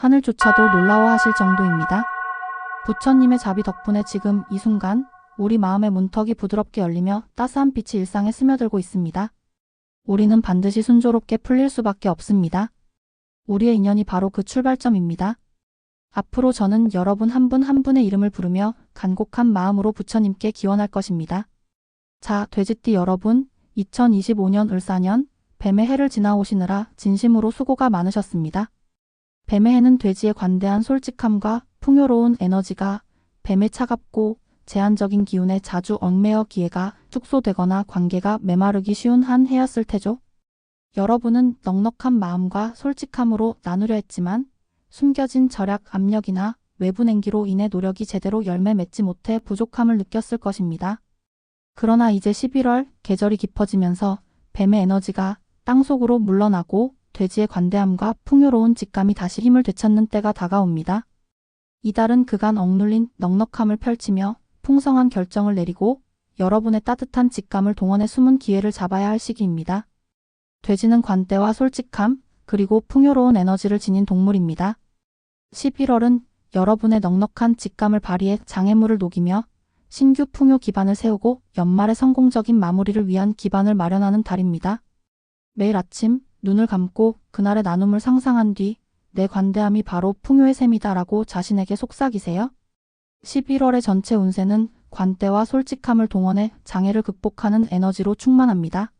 하늘조차도 놀라워하실 정도입니다. 부처님의 자비 덕분에 지금 이 순간 우리 마음의 문턱이 부드럽게 열리며 따스한 빛이 일상에 스며들고 있습니다. 우리는 반드시 순조롭게 풀릴 수밖에 없습니다. 우리의 인연이 바로 그 출발점입니다. 앞으로 저는 여러분 한분한 분의 이름을 부르며 간곡한 마음으로 부처님께 기원할 것입니다. 자, 돼지띠 여러분, 2025년 을사년 뱀의 해를 지나오시느라 진심으로 수고가 많으셨습니다. 뱀의 해는 돼지의 관대한 솔직함과 풍요로운 에너지가 뱀의 차갑고 제한적인 기운에 자주 얽매여 기회가 축소되거나 관계가 메마르기 쉬운 한 해였을 테죠. 여러분은 넉넉한 마음과 솔직함으로 나누려 했지만 숨겨진 절약 압력이나 외부 냉기로 인해 노력이 제대로 열매 맺지 못해 부족함을 느꼈을 것입니다. 그러나 이제 11월 계절이 깊어지면서 뱀의 에너지가 땅속으로 물러나고 돼지의 관대함과 풍요로운 직감이 다시 힘을 되찾는 때가 다가옵니다. 이달은 그간 억눌린 넉넉함을 펼치며 풍성한 결정을 내리고 여러분의 따뜻한 직감을 동원해 숨은 기회를 잡아야 할 시기입니다. 돼지는 관대와 솔직함, 그리고 풍요로운 에너지를 지닌 동물입니다. 11월은 여러분의 넉넉한 직감을 발휘해 장애물을 녹이며 신규 풍요 기반을 세우고 연말의 성공적인 마무리를 위한 기반을 마련하는 달입니다. 매일 아침 눈을 감고 그날의 나눔을 상상한 뒤 내 관대함이 바로 풍요의 셈이다라고 자신에게 속삭이세요. 11월의 전체 운세는 관대와 솔직함을 동원해 장애를 극복하는 에너지로 충만합니다.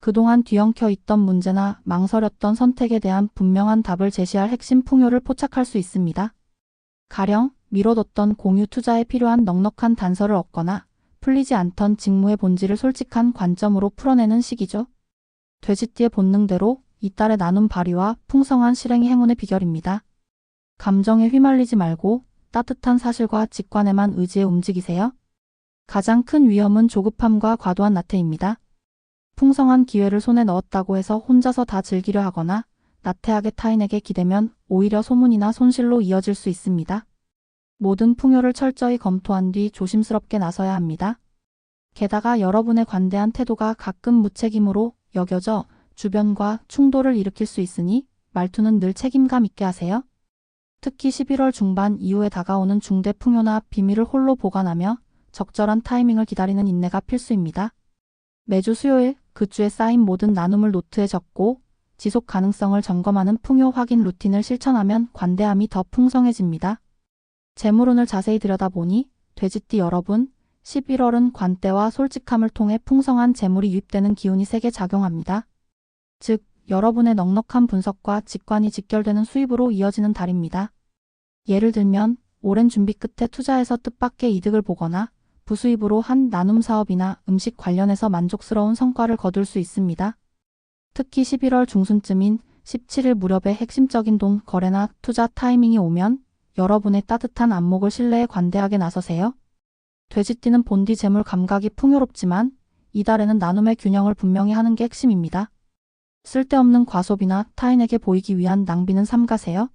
그동안 뒤엉켜 있던 문제나 망설였던 선택에 대한 분명한 답을 제시할 핵심 풍요를 포착할 수 있습니다. 가령 미뤄뒀던 공유 투자에 필요한 넉넉한 단서를 얻거나 풀리지 않던 직무의 본질을 솔직한 관점으로 풀어내는 시기죠. 돼지띠의 본능대로 이달의 나눔 발휘와 풍성한 실행이 행운의 비결입니다. 감정에 휘말리지 말고 따뜻한 사실과 직관에만 의지해 움직이세요. 가장 큰 위험은 조급함과 과도한 나태입니다. 풍성한 기회를 손에 넣었다고 해서 혼자서 다 즐기려 하거나 나태하게 타인에게 기대면 오히려 소문이나 손실로 이어질 수 있습니다. 모든 풍요를 철저히 검토한 뒤 조심스럽게 나서야 합니다. 게다가 여러분의 관대한 태도가 가끔 무책임으로 여겨져 주변과 충돌을 일으킬 수 있으니 말투는 늘 책임감 있게 하세요. 특히 11월 중반 이후에 다가오는 중대 풍요나 비밀을 홀로 보관하며 적절한 타이밍을 기다리는 인내가 필수입니다. 매주 수요일 그 주에 쌓인 모든 나눔을 노트에 적고 지속 가능성을 점검하는 풍요 확인 루틴을 실천하면 관대함이 더 풍성해집니다. 재물운을 자세히 들여다보니 돼지띠 여러분, 11월은 관대와 솔직함을 통해 풍성한 재물이 유입되는 기운이 세게 작용합니다. 즉, 여러분의 넉넉한 분석과 직관이 직결되는 수입으로 이어지는 달입니다. 예를 들면, 오랜 준비 끝에 투자해서 뜻밖의 이득을 보거나 부수입으로 한 나눔 사업이나 음식 관련해서 만족스러운 성과를 거둘 수 있습니다. 특히 11월 중순쯤인 17일 무렵의 핵심적인 돈 거래나 투자 타이밍이 오면 여러분의 따뜻한 안목을 신뢰에 관대하게 나서세요. 돼지띠는 본디 재물 감각이 풍요롭지만 이달에는 나눔의 균형을 분명히 하는 게 핵심입니다. 쓸데없는 과소비나 타인에게 보이기 위한 낭비는 삼가세요.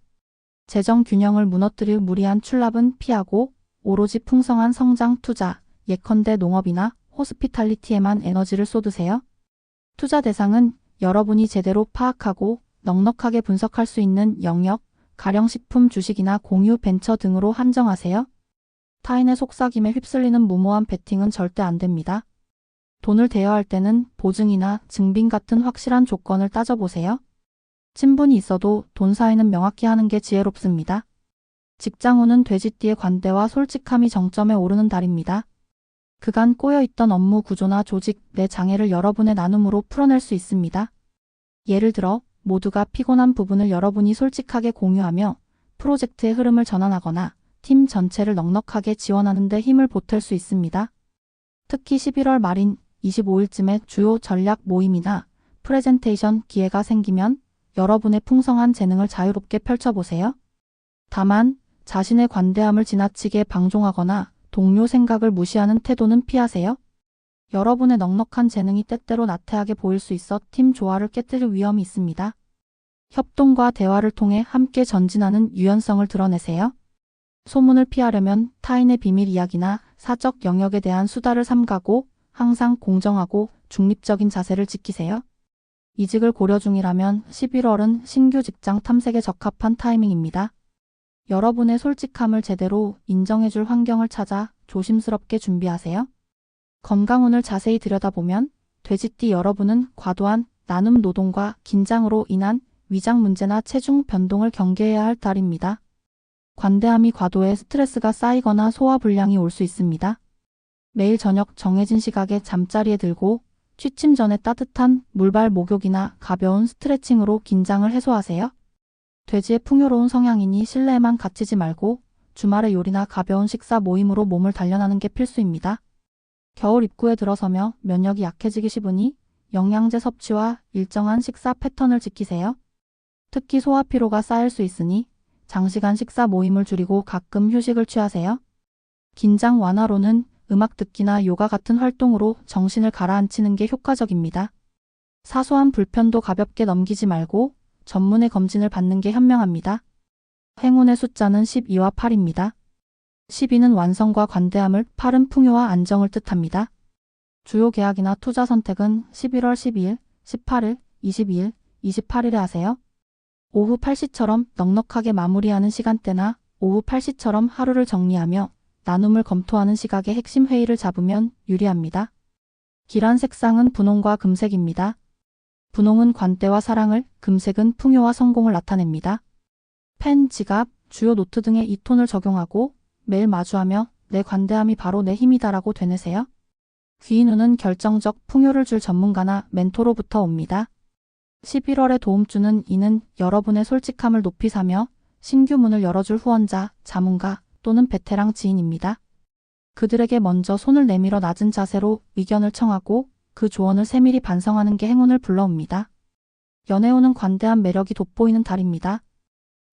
재정 균형을 무너뜨릴 무리한 출납은 피하고 오로지 풍성한 성장 투자, 예컨대 농업이나 호스피탈리티에만 에너지를 쏟으세요. 투자 대상은 여러분이 제대로 파악하고 넉넉하게 분석할 수 있는 영역, 가령식품 주식이나 공유 벤처 등으로 한정하세요. 타인의 속삭임에 휩쓸리는 무모한 베팅은 절대 안 됩니다. 돈을 대여할 때는 보증이나 증빙 같은 확실한 조건을 따져보세요. 친분이 있어도 돈 사이는 명확히 하는 게 지혜롭습니다. 직장운은 돼지띠의 관대와 솔직함이 정점에 오르는 달입니다. 그간 꼬여있던 업무 구조나 조직 내 장애를 여러분의 나눔으로 풀어낼 수 있습니다. 예를 들어 모두가 피곤한 부분을 여러분이 솔직하게 공유하며 프로젝트의 흐름을 전환하거나 팀 전체를 넉넉하게 지원하는 데 힘을 보탤 수 있습니다. 특히 11월 말인 25일쯤에 주요 전략 모임이나 프레젠테이션 기회가 생기면 여러분의 풍성한 재능을 자유롭게 펼쳐보세요. 다만 자신의 관대함을 지나치게 방종하거나 동료 생각을 무시하는 태도는 피하세요. 여러분의 넉넉한 재능이 때때로 나태하게 보일 수 있어 팀 조화를 깨뜨릴 위험이 있습니다. 협동과 대화를 통해 함께 전진하는 유연성을 드러내세요. 소문을 피하려면 타인의 비밀 이야기나 사적 영역에 대한 수다를 삼가고 항상 공정하고 중립적인 자세를 지키세요. 이직을 고려 중이라면 11월은 신규 직장 탐색에 적합한 타이밍입니다. 여러분의 솔직함을 제대로 인정해줄 환경을 찾아 조심스럽게 준비하세요. 건강운을 자세히 들여다보면 돼지띠 여러분은 과도한 나눔 노동과 긴장으로 인한 위장 문제나 체중 변동을 경계해야 할 달입니다. 관대함이 과도해 스트레스가 쌓이거나 소화불량이 올 수 있습니다. 매일 저녁 정해진 시각에 잠자리에 들고 취침 전에 따뜻한 물발 목욕이나 가벼운 스트레칭으로 긴장을 해소하세요. 돼지의 풍요로운 성향이니 실내에만 갇히지 말고 주말에 요리나 가벼운 식사 모임으로 몸을 단련하는 게 필수입니다. 겨울 입구에 들어서며 면역이 약해지기 쉬우니 영양제 섭취와 일정한 식사 패턴을 지키세요. 특히 소화 피로가 쌓일 수 있으니 장시간 식사 모임을 줄이고 가끔 휴식을 취하세요. 긴장 완화로는 음악 듣기나 요가 같은 활동으로 정신을 가라앉히는 게 효과적입니다. 사소한 불편도 가볍게 넘기지 말고 전문의 검진을 받는 게 현명합니다. 행운의 숫자는 12와 8입니다. 12는 완성과 관대함을 8은 풍요와 안정을 뜻합니다. 주요 계약이나 투자 선택은 11월 12일, 18일, 22일, 28일에 하세요. 오후 8시처럼 넉넉하게 마무리하는 시간대나 오후 8시처럼 하루를 정리하며 나눔을 검토하는 시각에 핵심 회의를 잡으면 유리합니다. 길한 색상은 분홍과 금색입니다. 분홍은 관대와 사랑을, 금색은 풍요와 성공을 나타냅니다. 펜, 지갑, 주요 노트 등에 이 톤을 적용하고 매일 마주하며 내 관대함이 바로 내 힘이다라고 되뇌세요. 귀인 운은 결정적 풍요를 줄 전문가나 멘토로부터 옵니다. 11월에 도움주는 이는 여러분의 솔직함을 높이 사며 신규 문을 열어줄 후원자, 자문가 또는 베테랑 지인입니다. 그들에게 먼저 손을 내밀어 낮은 자세로 의견을 청하고 그 조언을 세밀히 반성하는 게 행운을 불러옵니다. 연애운은 관대한 매력이 돋보이는 달입니다.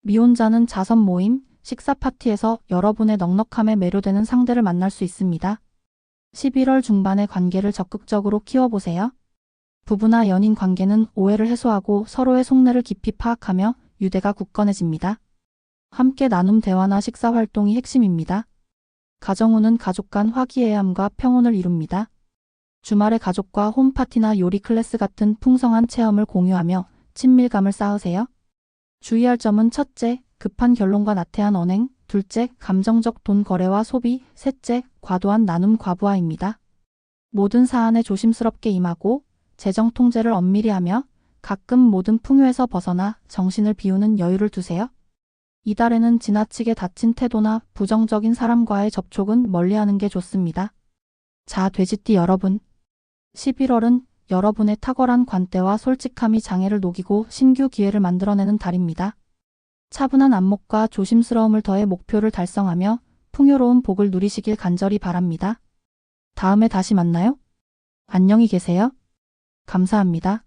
미혼자는 자선 모임, 식사 파티에서 여러분의 넉넉함에 매료되는 상대를 만날 수 있습니다. 11월 중반에 관계를 적극적으로 키워보세요. 부부나 연인 관계는 오해를 해소하고 서로의 속내를 깊이 파악하며 유대가 굳건해집니다. 함께 나눔 대화나 식사 활동이 핵심입니다. 가정운은 가족 간 화기애애함과 평온을 이룹니다. 주말에 가족과 홈파티나 요리 클래스 같은 풍성한 체험을 공유하며 친밀감을 쌓으세요. 주의할 점은 첫째, 급한 결론과 나태한 언행, 둘째, 감정적 돈 거래와 소비, 셋째, 과도한 나눔 과부하입니다. 모든 사안에 조심스럽게 임하고 재정 통제를 엄밀히 하며 가끔 모든 풍요에서 벗어나 정신을 비우는 여유를 두세요. 이달에는 지나치게 다친 태도나 부정적인 사람과의 접촉은 멀리하는 게 좋습니다. 자, 돼지띠 여러분. 11월은 여러분의 탁월한 관대와 솔직함이 장애를 녹이고 신규 기회를 만들어내는 달입니다. 차분한 안목과 조심스러움을 더해 목표를 달성하며 풍요로운 복을 누리시길 간절히 바랍니다. 다음에 다시 만나요. 안녕히 계세요. 감사합니다.